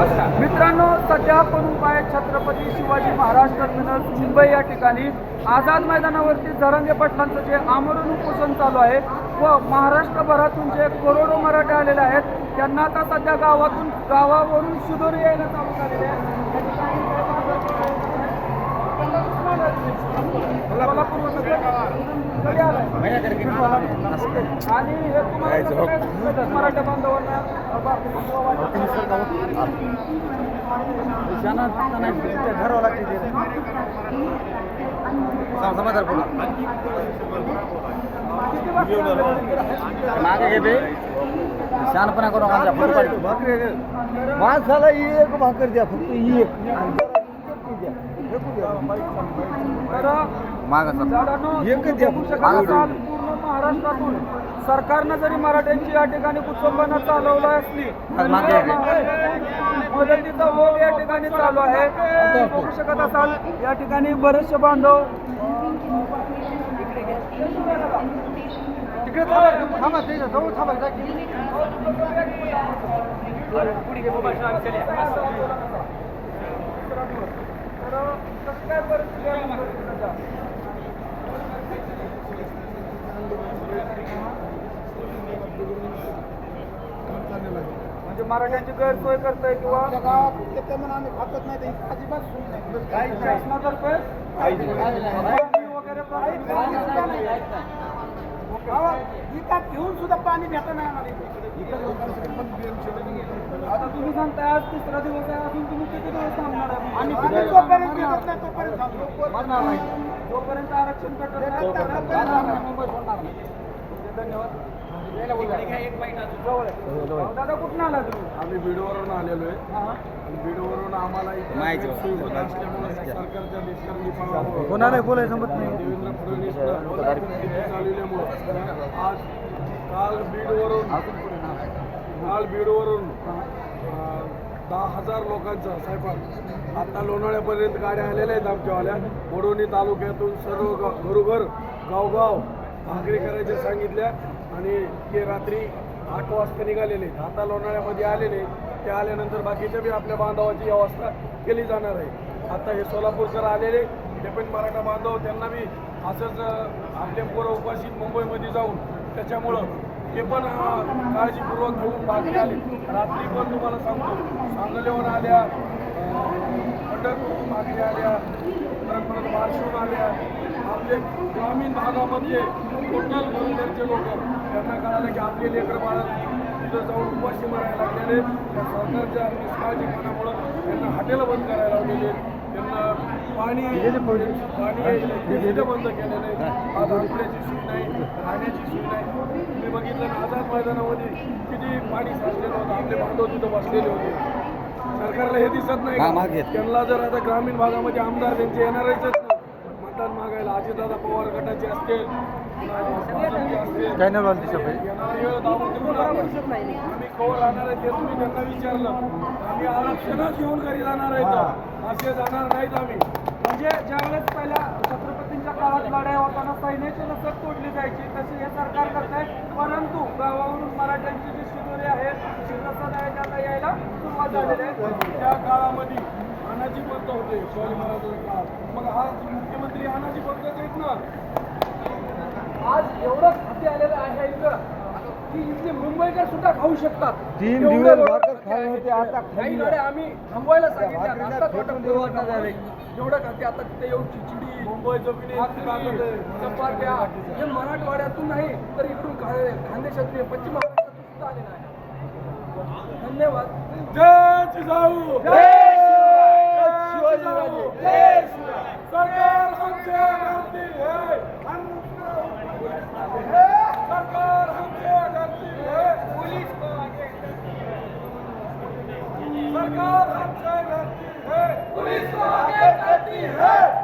मित्रांनो सध्या आपण उभा आहे छत्रपती शिवाजी महाराज टर्मिनल मुंबई या ठिकाणी आझाद मैदानावरती जरांगे पाटलांचं जे आमरण उपोषण चालू आहे व महाराष्ट्रभरातून जे करोडो मराठे आलेले आहेत त्यांना आता सध्या गावातून गावावरून सुदूर यायला चालू झालेले आहे. या ठिकाणी किती मागे घे बे शहाणपणा करू आमच्या फोटो काढ माणसाला एक भाकर द्या फक्त एक. द्या. एकच द्या पूर्ण महाराष्ट्रातून सरकारनं जरी मराठ्यांची या ठिकाणी कुचंबना चालवलं असली. मदतीचा ओघ या ठिकाणी चालू आहे बघू शकत असाल या ठिकाणी बरेचसे बांधव तिकडे थांबा, जवळ थांबा. तर कसं काय परिस्थिती आहे सध्या? म्हणजे मराठ्यांची गैरसोय करतोय किंवा आम्ही खातच नाही अजिबात. शासनातर्फे? वगैरे विकत घेऊन सुद्धा पाणी भेटत नाही आम्हाला. आता तुम्ही सांगताय आज तिसरा दिवस आहे अजून तुम्ही किती दिवस थांबणार आणि जोपर्यंत भेटत नाही तोपर्यंत थांबलो. जोपर्यंत आरक्षण भेटत नाही. धन्यवाद. दादा कुठून आला तुम्ही? आम्ही बीडवरून आलेलो आहे. आणि बीडवरून आम्हाला माहिती सरकारच्या निष्कर्मीपणामुळे कोणाला बोलायला जमत नाही. देवेंद्र फडणवीस चालवल्यामुळं आज काल बीडवरून काल बीडवरून दहा हजार लोकांचा स्वयंपाक आता लोणावळ्यापर्यंत गाड्या आलेल्या आहेत आमच्यावाल्या. वडोणी तालुक्यातून सर्व घरोघर गावगाव भाकरी करायच्या सांगितल्या. आणि ते रात्री आठ वाजता निघालेले आता लोणावळ्यामध्ये आलेले ते आल्यानंतर बाकीच्या बी आपल्या बांधवाची व्यवस्था केली जाणार आहे. आता हे सोलापूरकर आलेले ते पण मराठा बांधव त्यांना बी असंच आपले पोरं उपाशी मुंबईमध्ये जाऊन त्याच्यामुळं ते पण काळजीपूर्वक घेऊन बाकी आले. रात्री पण तुम्हाला सांगतो सांगलीवर आल्या पंढरपूर मागणी आल्या परत परत आल्या. आपले ग्रामीण भागामध्ये टोटल गरीबचे लोक कळालं की आपले लेकर बाळा तिथं जाऊन उपाशी मारायला लागलेले. त्या सरकारच्या निष्काळजीपणामुळं त्यांना हॉटेलं बंद करायला लावलेले. त्यांना पाणी पाणी बंद केलेलं. आज आपल्याची सोय नाही राहण्याची सोय नाही. तुम्ही बघितलं ना आझाद मैदानामध्ये किती पाणी साचलेलं होतं. आपले बांधव तिथं बसलेले होते. सरकारला हे दिसत नाही. त्यांना जर आता ग्रामीण भागामध्ये आमदार त्यांचे येणारच आहेत ना मतदान मागायला अजितदादा पवार गटाचे असतील आहे. दाबून देऊन आम्ही कवर राहणार आहे ते तुम्ही त्यांना विचारलं. आम्ही आरक्षणच घेऊन घरी जाणार आहेत असे जाणार नाहीत आम्ही. म्हणजे ज्यावेळेस पहिल्या छत्रपतींच्या काळात लढाई होताना सैन्याची नसत तोडली जायची तशी हे सरकार करत आहे परंतु गावावरून मराठ्यांची जी शिदोरी आहे शिवप्रसाद आहे त्या आता यायला सुरुवात झालेली आहे. त्या काळामध्ये अनाजी पंत होते शिवाजी महाराजांच्या काळात. मग हा अनाजी पंतच आहेत ना. आज एवढं खाते आलेलं आहे इथं. की इथले मुंबईकर सुद्धा खाऊ शकतात. तीन एवढं दिवस भाकर. होते, आता काही गाड्या आम्ही थांबवायला भाकरीला आता. एवढं खाते आता तिथे येऊन खिचडी मुंबई जमिनी चपात्या हे मराठवाड्यातून नाही तर इकडून खानदेशातून पश्चिम महाराष्ट्रातून सुद्धा आलेलं आहे. धन्यवाद. जय जिजाऊ. जय है